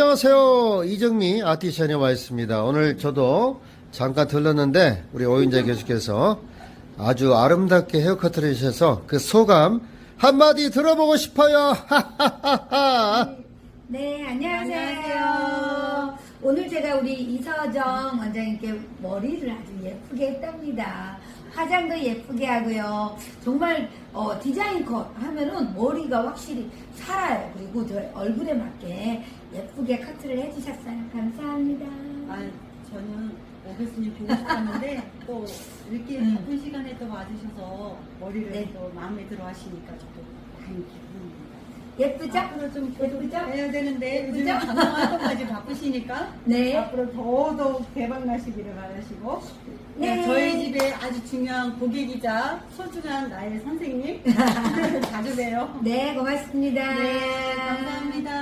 안녕하세요. 이정미 아티션에 와 있습니다. 오늘 저도 잠깐 들렀는데 우리 오윤재 교수께서 아주 아름답게 헤어커트를 해주셔서 그 소감 한마디 들어보고 싶어요. 네, 오늘 제가 우리 이서정 원장님께 머리를 아주 예쁘게 했답니다. 화장도 예쁘게 하고요. 정말 어, 디자인 컷 하면은 머리가 확실히 살아요. 그리고 저 얼굴에 맞게 예쁘게 커트를 해주셨어요. 감사합니다. 아, 저는 오 교수님 보고 싶었는데 또 이렇게 음. 바쁜 시간에 또 와주셔서 머리를 네. 또 마음에 들어 하시니까 저도 많이 기쁩니다. 예쁘죠? 앞으로 좀 예쁘죠? 해야 되는데 요즘 예쁘죠? 방송 활동까지 바쁘시니까 네. 앞으로 더더욱 대박 나시기를 바라시고 네. 네, 저희 집에 아주 중요한 고객이자 소중한 나의 선생님 자주 봬요. 네, 고맙습니다. 네, 감사합니다.